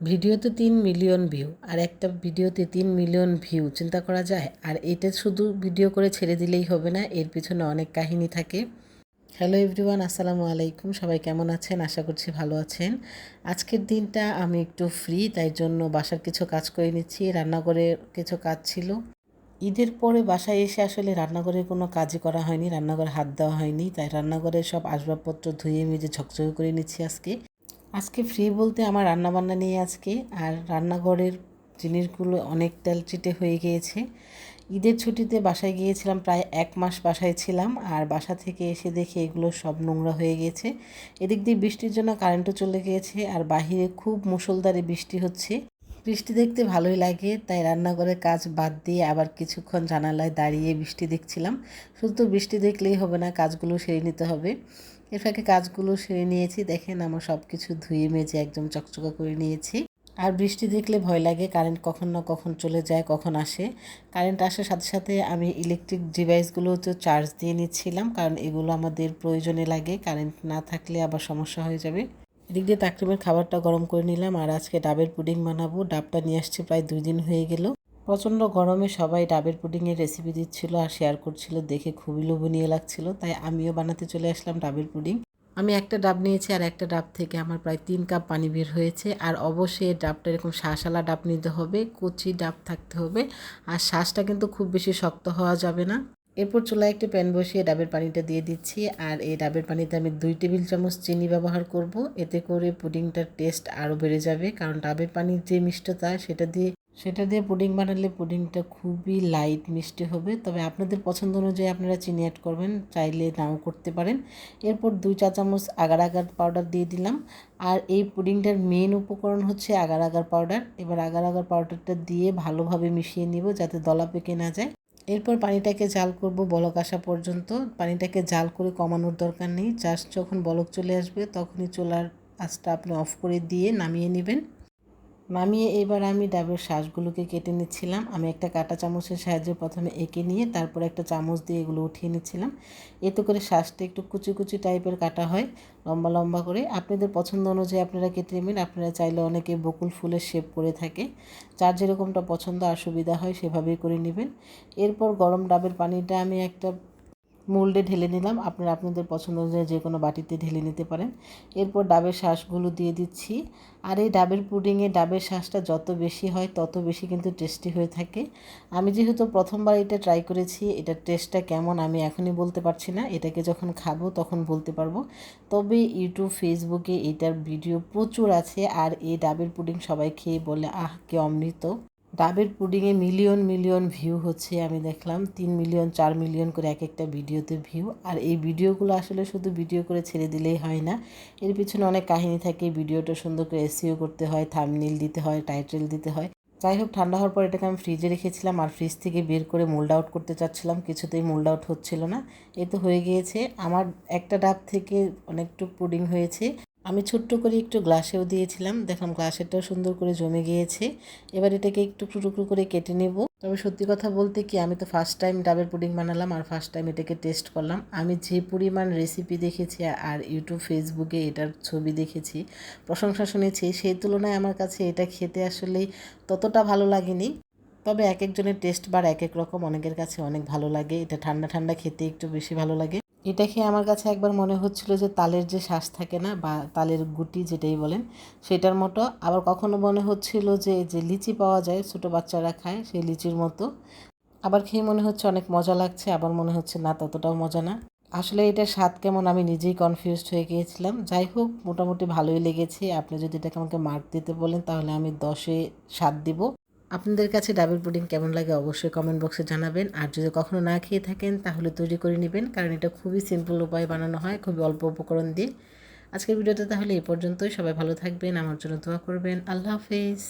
ভিডিওতে তিন million view, আর একটা ভিডিওতে তিন মিলিয়ন ভিউ, চিন্তা করা যায়? আর এটা শুধু ভিডিও করে ছেড়ে দিলেই হবে না, এর পিছনে অনেক কাহিনী থাকে। হ্যালো এভরিওয়ান, আসসালামু আলাইকুম। সবাই কেমন আছেন? আশা করছি ভালো আছেন। আজকের দিনটা আমি একটু ফ্রি তাই জন্য বাসার কিছু কাজ করে নিচ্ছি। রান্নাঘরের কিছু কাজ ছিল। ঈদের পরে বাসায় এসে আসলে রান্নাঘরের কোনো কাজই করা হয়নি। রান্নাঘরে হাত দেওয়া হয়নি, তাই রান্নাঘরের সব আসবাবপত্র ধুয়ে, মেজে, ঝকঝকে করে নিচ্ছি আজকে। আজকে ফ্রি বলতে আমার রান্নাবান্না নিয়ে আজকে, আর রান্নাঘরের জিনিসগুলো অনেক তেলচিটে হয়ে গিয়েছে। ঈদের ছুটিতে বাসায় গিয়েছিলাম, প্রায় এক মাস বাসায় ছিলাম, আর বাসা থেকে এসে দেখে এগুলো সব নোংরা হয়ে গিয়েছে। এদিক দিয়ে বৃষ্টির জন্য কারেন্টও চলে গিয়েছে, আর বাহিরে খুব মুসলধারে বৃষ্টি হচ্ছে। বৃষ্টি দেখতে ভালোই লাগে, তাই রান্নাঘরের কাজ বাদ দিয়ে আবার কিছুক্ষণ জানালায় দাঁড়িয়ে বৃষ্টি দেখছিলাম। শুধু বৃষ্টি দেখলেই হবে না, কাজগুলো সেরে নিতে হবে। এর ফাঁকে কাজগুলো সেরে নিয়েছি। দেখেন আমার সব কিছু ধুয়ে মেজে একদম চকচকা করে নিয়েছি। আর বৃষ্টি দেখলে ভয় লাগে, কারেন্ট কখন না কখন চলে যায়, কখন আসে। কারেন্ট আসার সাথে সাথে আমি ইলেকট্রিক ডিভাইসগুলো তো চার্জ দিয়ে নিচ্ছিলাম, কারণ এগুলো আমাদের প্রয়োজনে লাগে। কারেন্ট না থাকলে আবার সমস্যা হয়ে যাবে। এদিক দিয়ে তাকরিমের খাবারটা গরম করে নিলাম, আর আজকে ডাবের পুডিং বানাবো। ডাবটা নিয়ে আসছে প্রায় দুই দিন হয়ে গেল। প্রচণ্ড গরমে সবাই ডাবের পুডিংয়ের রেসিপি দিচ্ছিল আর শেয়ার করছিল, দেখে খুবই লোভনীয় লাগছিল। তাই আমিও বানাতে চলে আসলাম ডাবের পুডিং। আমি একটা ডাব নিয়েছি আর একটা ডাব থেকে আমার প্রায় তিন কাপ পানি বের হয়েছে। আর অবশ্যই ডাবটা এরকম শাঁসালা ডাব নিতে হবে, কচি ডাব থাকতে হবে। আর শ্বাসটা কিন্তু খুব বেশি শক্ত হওয়া যাবে না। এরপর চুলায় একটি প্যান বসিয়ে ডাবের পানিটা দিয়ে দিচ্ছি। আর এই ডাবের পানিতে আমি দুই টেবিল চামচ চিনি ব্যবহার করব। এতে করে পুডিংটার টেস্ট আরও বেড়ে যাবে। কারণ ডাবের পানির যে মিষ্টতা, সেটা দিয়ে সেটা দিয়ে পুডিং বানালে পুডিংটা খুবই লাইট মিষ্টি হবে। তবে আপনাদের পছন্দ অনুযায়ী আপনারা চিনি অ্যাড করবেন, চাইলে নাও করতে পারেন। এরপর দুই চা চামচ আগার আগার পাউডার দিয়ে দিলাম। আর এই পুডিংটার মেন উপকরণ হচ্ছে আগার আগার পাউডার এবার আগার আগার পাউডারটা দিয়ে ভালোভাবে মিশিয়ে নিব যাতে দলা পেকে না যায়। এরপর পানিটাকে জাল করব বলক আসা পর্যন্ত। পানিটাকে জাল করে কমানোর দরকার নেই। জাস্ট যখন বলক চলে আসবে, তখনই চুলার আঁচটা আপনি অফ করে দিয়ে নামিয়ে নেবেন। নামিয়ে এবার আমি ডাবের শ্বাসগুলোকে কেটে নিচ্ছিলাম। আমি একটা কাটা চামচের সাহায্যে প্রথমে এঁকে নিয়ে তারপর একটা চামচ দিয়ে এগুলো উঠিয়ে নিচ্ছিলাম। এতে করে শ্বাসটা একটু কুচি কুচি টাইপের কাটা হয়, লম্বা লম্বা করে। আপনাদের পছন্দ অনুযায়ী আপনারা কেটে নেবেন। আপনারা চাইলে অনেকে বকুল ফুলের শেপ করে থাকে। যার যেরকমটা পছন্দ আর সুবিধা হয় সেভাবেই করে নেবেন। এরপর গরম ডাবের পানিটা আমি একটা মোল্ডে ঢেলে নিলাম। আপনারা আপনাদের পছন্দ অনুযায়ী যে কোনো বাটিতে ঢেলে নিতে পারেন। এরপর ডাবের শ্বাসগুলো দিয়ে দিচ্ছি। আর এই ডাবের পুডিংয়ে ডাবের শ্বাসটা যত বেশি হয়, তত বেশি কিন্তু টেস্টি হয়ে থাকে। আমি যেহেতু প্রথমবার এটা ট্রাই করেছি এটার টেস্টটা কেমন আমি এখনই বলতে পারছি না। এটাকে যখন খাব তখন বলতে পারব। তবে ইউটিউব ফেসবুকে এটার ভিডিও প্রচুর আছে। আর এই ডাবের পুডিং সবাই খেয়ে বলে আহ, কে অমৃত। ডাবের পুডিংয়ে মিলিয়ন মিলিয়ন ভিউ হচ্ছে, আমি দেখলাম। তিন মিলিয়ন, চার মিলিয়ন করে এক একটা ভিডিওতে ভিউ। আর এই ভিডিওগুলো আসলে শুধু ভিডিও করে ছেড়ে দিলেই হয় না। এর পিছনে অনেক কাহিনী থাকে, ভিডিওটা সুন্দর করে এসিও করতে হয় থামনিল দিতে হয় টাইটেল দিতে হয়। যাই হোক, ঠান্ডা হওয়ার পর এটাকে আমি ফ্রিজে রেখেছিলাম আর ফ্রিজ থেকে বের করে মোল্ড আউট করতে চাচ্ছিলাম, কিছুতেই মোল্ড আউট হচ্ছিল না। এ তো হয়ে গিয়েছে। আমার একটা ডাব থেকে অনেকটুক পুডিং হয়েছে। আমি ছোট্ট করে একটু গ্লাসেও দিয়েছিলাম। দেখলাম গ্লাসেরটাও সুন্দর করে জমে গিয়েছে। এবার এটাকে একটু টুকরো করে কেটে নেব। তবে সত্যি কথা বলতে কি, আমি তো ফার্স্ট টাইম ডাবের পুডিং বানালাম আর ফার্স্ট টাইম এটাকে টেস্ট করলাম। আমি যে পরিমাণ রেসিপি দেখেছি আর ইউটিউব ফেসবুকে এটার ছবি দেখেছি, প্রশংসা শুনেছি, সেই তুলনায় আমার কাছে এটা খেতে আসলেই ততটা ভালো লাগেনি। তবে এক একজনের টেস্ট বার এক এক রকম, অনেকের কাছে অনেক ভালো লাগে। এটা ঠান্ডা ঠান্ডা খেতে একটু বেশি ভালো লাগে। এটা খেয়ে আমার কাছে একবার মনে হচ্ছিল যে তালের যে শ্বাস থাকে না বা তালের গুটি যেটাই বলেন, সেটার মতো। আবার কখনো মনে হচ্ছিল যে যে লিচি পাওয়া যায়, ছোটো বাচ্চারা খায় সেই লিচির মতো। আবার খেয়ে মনে হচ্ছে অনেক মজা লাগছে, আবার মনে হচ্ছে না, ততটাও মজা না। আসলে এটা স্বাদ কেমন আমি নিজেই কনফিউজড হয়ে গিয়েছিলাম। যাই হোক, মোটামুটি ভালোই লেগেছে। আপনি যদি এটাকে আমাকে মার্ক দিতে বলেন, তাহলে আমি দশে সাত দিব। আপনাদের কাছে ডাবের পুডিং কেমন লাগে অবশ্যই কমেন্ট বক্সে জানাবেন। আর যদি কখনও না খেয়ে থাকেন, তাহলে তৈরি করে নেবেন, কারণ এটা খুবই সিম্পল উপায়ে বানানো হয়, খুবই অল্প উপকরণ দিয়ে। আজকের ভিডিওটা তাহলে এই পর্যন্তই। সবাই ভালো থাকবেন, আমার জন্য দোয়া করবেন। আল্লাহ হাফেজ।